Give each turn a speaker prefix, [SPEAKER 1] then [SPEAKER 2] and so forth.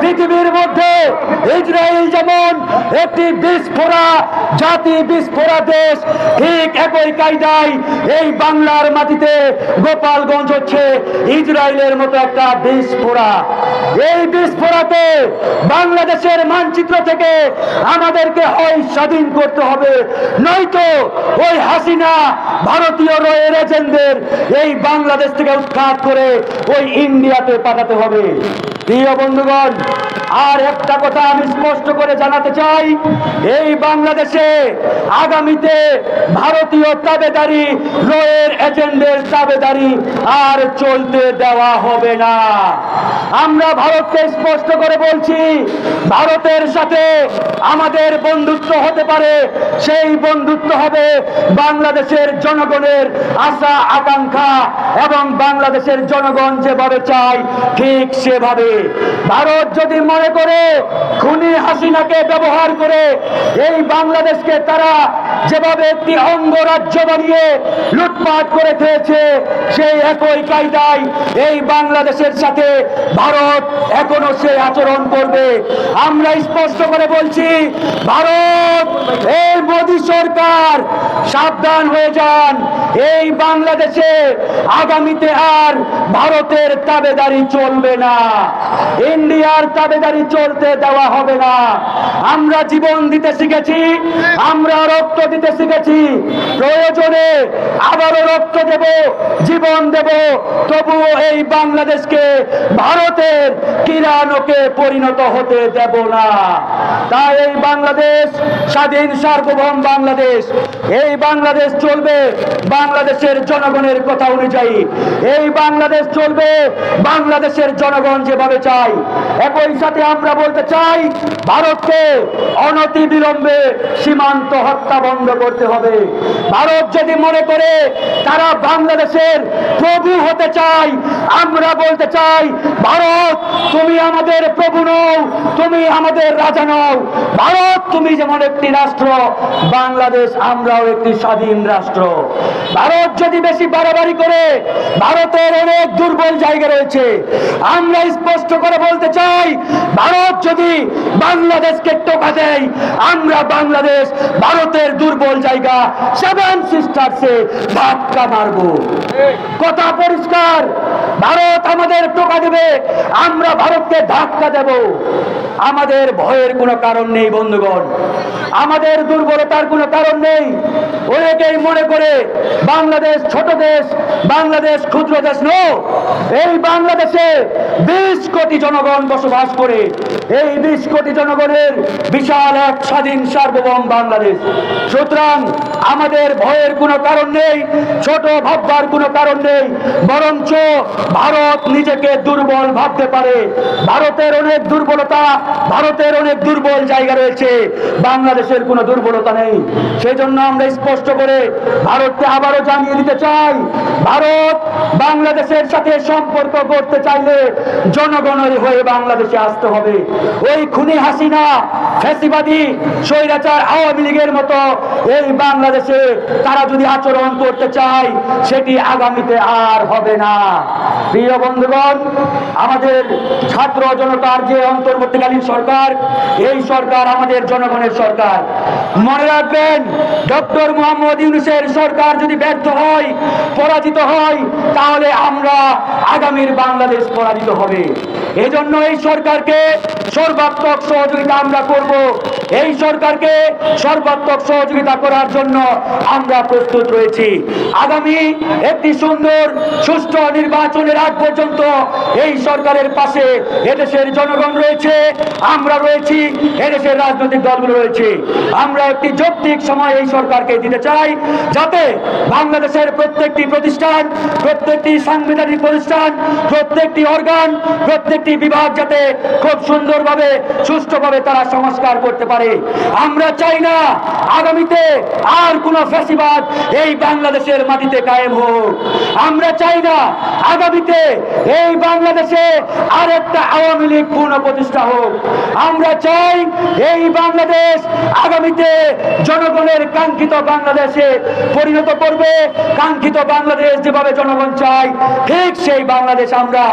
[SPEAKER 1] পৃথিবীর মধ্যে ইসরায়েল যেমন একটি বিস্ফোরা, জাতি বিস্ফোরা দেশ, ঠিক একই কায়দায় এই বাংলার মাটিতে গোপালগঞ্জ হচ্ছে ইসরায়েলের মতো একটা বিস্ফোরা। এই বিস্ফোরাতে বাংলাদেশের মানচিত্র থেকে আমাদেরকে হয় স্বাধীন করতে হবে, নয়তো ওই হাসিনা ভারতীয় রয়ের এজেন্টদের এই বাংলাদেশ থেকে উৎখাত করে ওই ইন্ডিয়াতে পাঠাতে হবে। প্রিয় বন্ধুগণ, আর একটা কথা আমি স্পষ্ট করে জানাতে চাই। এই বাংলাদেশে আগামীতে ভারতীয় তাবেদারি রয়ের এজেন্টের তাবেদারি আর চলতে দেওয়া হবে না। আমরা ভারতকে স্পষ্ট করে বলছি, ভারতের সাথে আমাদের বন্ধুত্ব হতে পারে, সেই বন্ধুত্ব হবে বাংলাদেশের জনগণের আশা, আকাঙ্ক্ষা এবং বাংলাদেশের জনগণ যেভাবে চায়, ঠিক সেভাবে। ভারত যদি মনে করে খুনি হাসিনাকে ব্যবহার করে এই বাংলাদেশকে তারা যেভাবে একটি অঙ্গরাজ্য বানিয়ে লুটপাট করে খেয়েছে, সেই একই কায়দায় এই বাংলাদেশের সাথে ভারত এখনও সে আচরণ করবে। আমরা স্পষ্ট করে বলছি, ভারত, এই মোদী সরকার সাবধান হয়ে যান। এই বাংলাদেশে আগামীতে আর ভারতের তাবেদারি চলবে না। ইন্ডিয়ার তাবেদারি চলতে দেওয়া হবে না। আমরা জীবন দিতে শিখেছি, আমরা রক্ত দিতে শিখেছি। প্রয়োজনে আবারও রক্ত দেব, জীবন দেব। তবুও এই বাংলাদেশকে ভারতের কিরানকে পরিণত হতে দেব না। তাই এই বাংলাদেশ, স্বাধীন সার্বভৌম বাংলাদেশ, এই বাংলাদেশ চলবে বাংলাদেশের জনগণের কথা অনুযায়ী। এই বাংলাদেশ চলবে বাংলাদেশের জনগণ যেভাবে চাই। একই সাথে আমরা বলতে চাই, ভারতকে অনতি বিলম্বে সীমান্ত হত্যা বন্ধ করতে হবে। ভারত যদি মনে করে তারা বাংলাদেশের প্রভু হতে চাই আমরা বলতে চাই, ভারত, তুমি আমাদের প্রভু নও, তুমি আমাদের রাজা নও। ভারত, তুমি যেমন একটি রাষ্ট্র, বাংলাদেশ আমরাও একটি স্বাধীন রাষ্ট্র। ভারত যদি বেশি বাড়াবাড়ি করে, ভারতের অনেক দুর্বল জায়গা রয়েছে। আমরা করে বলতে চাই, ভারত যদি বাংলাদেশকে টোকা দেয়, আমরা বাংলাদেশ ভারতের দুর্বল জায়গা সেভেন সিস্টার্সে ধাক্কা মারবো। কথা পরিষ্কার, ভারত আমাদের টোকা দেবে, আমরা ভারতকে ধাক্কা দেব। আমাদের ভয়ের কোনো কারণ নেই, বন্ধুগণ। আমাদের দুর্বলতার কোনো কারণ নেই। অনেকেই মনে করে বাংলাদেশ ছোট দেশ, বাংলাদেশ ক্ষুদ্র দেশ নো এই বাংলাদেশে বিশ কোটি জনগণ বসবাস করে। এই বিশ কোটি জনগণের বিশাল এক স্বাধীন সার্বভৌম বাংলাদেশ। সুতরাং আমাদের ভয়ের কোনো কারণ নেই, ছোট ভাববার কোনো কারণ নেই, বরঞ্চ ভারত নিজেকে দুর্বল ভাবতে পারে। ভারতের অনেক দুর্বলতা ভারতের অনেক দুর্বল জায়গা রয়েছে, বাংলাদেশের কোনো দুর্বলতা নেই। সেই জন্য আমরা স্পষ্ট করে ভারতকে আবারও জানিয়ে দিতে চাই, ভারত বাংলাদেশের সাথে সম্পর্ক করতে চাইলে জনগণের হয়ে বাংলাদেশে আসতে হবে। ওই খুনি হাসিনা ফ্যাসিবাদী, স্বৈরাচার আওয়ামী লীগের মতো এই বাংলাদেশে তারা যদি আচরণ করতে চায়, সেটি আগামীতে আর হবে না। প্রিয় বন্ধুগণ, আমাদের ছাত্র জনতার যে অন্তর্বর্তীকালীন সরকার, এই সরকার আমাদের জনগণের সরকার। মনে রাখবেন, ডক্টর মোহাম্মদ ইউনুসের সরকার যদি ব্যর্থ হয়, পরাজিত হয়, তাহলে আমরা আগামীর বাংলাদেশ পরাজিত হবে। এজন্য এই সরকারকে সর্বাত্মক সহযোগিতা আমরা করব। করব এই সরকারকে সর্বাত্মক সহযোগিতা করার জন্য আমরা প্রস্তুত রয়েছি। আগামী একটি সুন্দর, সুষ্ঠু নির্বাচনের আগ পর্যন্ত এই সরকারের পাশে এদেশের জনগণ রয়েছে, আমরা রয়েছি, এদেশের রাজনৈতিক দলগুলো রয়েছে। আমরা একটি যৌক্তিক সময় এই সরকারকে দিতে চাই, যাতে বাংলাদেশের প্রত্যেকটি প্রতিষ্ঠান, প্রত্যেকটি সাংবিধানিক প্রতিষ্ঠান, প্রত্যেকটি অর্গান প্রত্যেকটি বিভাগ যাতে খুব সুন্দরভাবে, সুষ্ঠুভাবে তারা সংস্কার করতে পারে। আমরা চাই না আগামীতে আর কোন ফ্যাসিবাদ এই বাংলাদেশের মাটিতে কায়েম হোক। আমরা চাই না আগামীতে এই বাংলাদেশে আর একটা আওয়ামী লীগ পূর্ণ প্রতিষ্ঠা হোক। আমরা চাই এই বাংলাদেশ আগামীতে জনগণের কাঙ্ক্ষিত বাংলাদেশে পরিণত করবে। কাঙ্ক্ষিত বাংলাদেশ যেভাবে জনগণ চায়, ঠিক সেই বাংলাদেশ আমরা